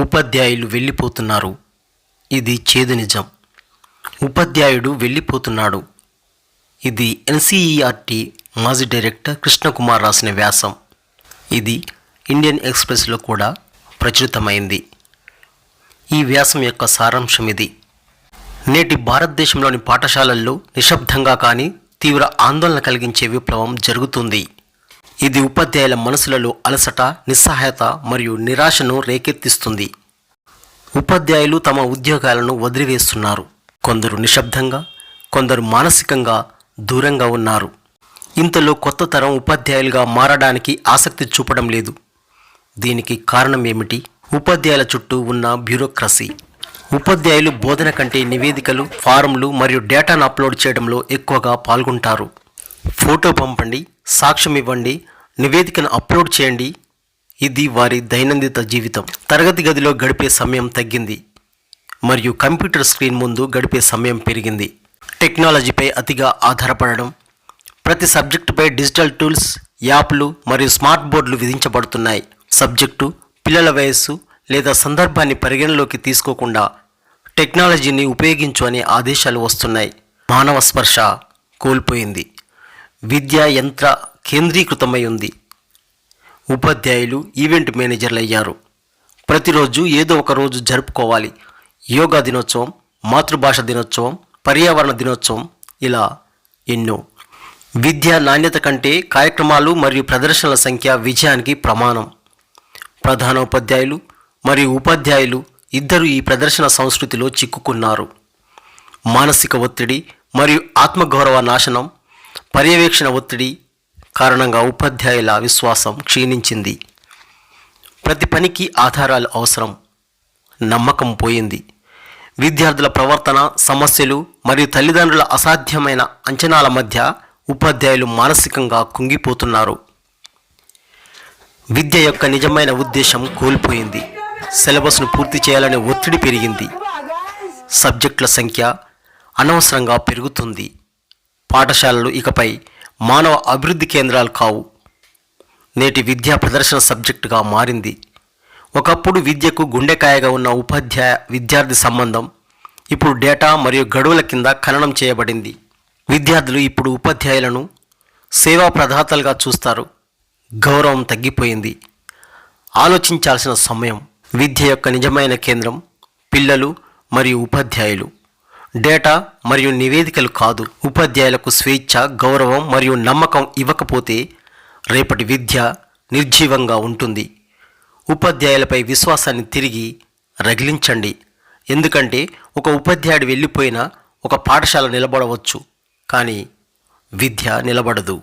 ఉపాధ్యాయులు వెళ్ళిపోతున్నారు. ఇది చేదు నిజం. ఉపాధ్యాయుడు వెళ్ళిపోతున్నాడు. ఇది ఎన్సీఈఆర్టీ మాజీ డైరెక్టర్ కృష్ణకుమార్ రాసిన వ్యాసం. ఇది ఇండియన్ ఎక్స్ప్రెస్లో కూడా ప్రచురితమైంది. ఈ వ్యాసం యొక్క సారాంశం ఇది. నేటి భారతదేశంలోని పాఠశాలల్లో నిశ్శబ్దంగా కానీ తీవ్ర ఆందోళన కలిగించే విప్లవం జరుగుతుంది. ఇది ఉపాధ్యాయుల మనసులలో అలసట నిస్సహాయత మరియు నిరాశను రేకెత్తిస్తుంది. ఉపాధ్యాయులు తమ ఉద్యోగాలను వదిలివేస్తున్నారు. కొందరు నిశ్శబ్దంగా కొందరు మానసికంగా దూరంగా ఉన్నారు. ఇంతలో కొత్త తరం ఉపాధ్యాయులుగా మారడానికి ఆసక్తి చూపడం లేదు. దీనికి కారణం ఏమిటి? ఉపాధ్యాయుల చుట్టూ ఉన్న బ్యూరోక్రసీ. ఉపాధ్యాయులు బోధన కంటే నివేదికలు ఫారంలు మరియు డేటాను అప్లోడ్ చేయడంలో ఎక్కువగా పాల్గొంటారు. ఫోటో పంపండి సాక్ష్యం ఇవ్వండి నివేదికను అప్లోడ్ చేయండి. ఇది వారి దైనందిన జీవితం. తరగతి గదిలో గడిపే సమయం తగ్గింది. మరియు కంప్యూటర్ స్క్రీన్ ముందు గడిపే సమయం పెరిగింది. టెక్నాలజీపై అతిగా ఆధారపడడం ప్రతి సబ్జెక్టుపై డిజిటల్ టూల్స్ యాప్లు మరియు స్మార్ట్ బోర్డులు విధించబడుతున్నాయి. సబ్జెక్టు పిల్లల వయస్సు లేదా సందర్భాన్ని పరిగణలోకి తీసుకోకుండా టెక్నాలజీని ఉపయోగించు అనే ఆదేశాలు వస్తున్నాయి. మానవ స్పర్శ కోల్పోయింది. విద్యా యంత్ర కేంద్రీకృతమై ఉంది. ఉపాధ్యాయులు ఈవెంట్ మేనేజర్లు అయ్యారు ప్రతిరోజు ఏదో ఒక రోజు జరుపుకోవాలి. యోగా దినోత్సవం మాతృభాష దినోత్సవం పర్యావరణ దినోత్సవం ఇలా ఎన్నో. విద్యా నాణ్యత కంటే కార్యక్రమాలు మరియు ప్రదర్శనల సంఖ్య విజయానికి ప్రమాణం. ప్రధాన ఉపాధ్యాయులు మరియు ఉపాధ్యాయులు ఇద్దరు ఈ ప్రదర్శన సంస్కృతిలో చిక్కుకున్నారు. మానసిక ఒత్తిడి మరియు ఆత్మగౌరవ నాశనం పర్యవేక్షణ ఒత్తిడి కారణంగా ఉపాధ్యాయుల విశ్వాసం క్షీణించింది. ప్రతి పనికి ఆధారాలు అవసరం. నమ్మకం పోయింది. విద్యార్థుల ప్రవర్తన సమస్యలు మరియు తల్లిదండ్రుల అసాధ్యమైన అంచనాల మధ్య ఉపాధ్యాయులు మానసికంగా కుంగిపోతున్నారు. విద్య యొక్క నిజమైన ఉద్దేశం కోల్పోయింది. సిలబస్ను పూర్తి చేయాలనే ఒత్తిడి పెరిగింది. సబ్జెక్టుల సంఖ్య అనవసరంగా పెరుగుతుంది. పాఠశాలలు ఇకపై మానవ అభివృద్ధి కేంద్రాలు కావు. నేటి విద్యా ప్రదర్శన సబ్జెక్టుగా మారింది. ఒకప్పుడు విద్యకు గుండెకాయగా ఉన్న ఉపాధ్యాయ విద్యార్థి సంబంధం ఇప్పుడు డేటా మరియు గడువుల కింద ఖననం చేయబడింది. విద్యార్థులు ఇప్పుడు ఉపాధ్యాయులను సేవా ప్రదాతలుగా చూస్తారు. గౌరవం తగ్గిపోయింది. ఆలోచించాల్సిన సమయం విద్య యొక్క నిజమైన కేంద్రం పిల్లలు మరియు ఉపాధ్యాయులు. డేటా మరియు నివేదికలు కాదు. ఉపాధ్యాయులకు స్వేచ్ఛ గౌరవం మరియు నమ్మకం ఇవ్వకపోతే రేపటి విద్య నిర్జీవంగా ఉంటుంది. ఉపాధ్యాయులపై విశ్వాసాన్ని తిరిగి రగిలించండి. ఎందుకంటే ఒక ఉపాధ్యాయుడు వెళ్ళిపోయినా ఒక పాఠశాల నిలబడవచ్చు. కానీ విద్య నిలబడదు.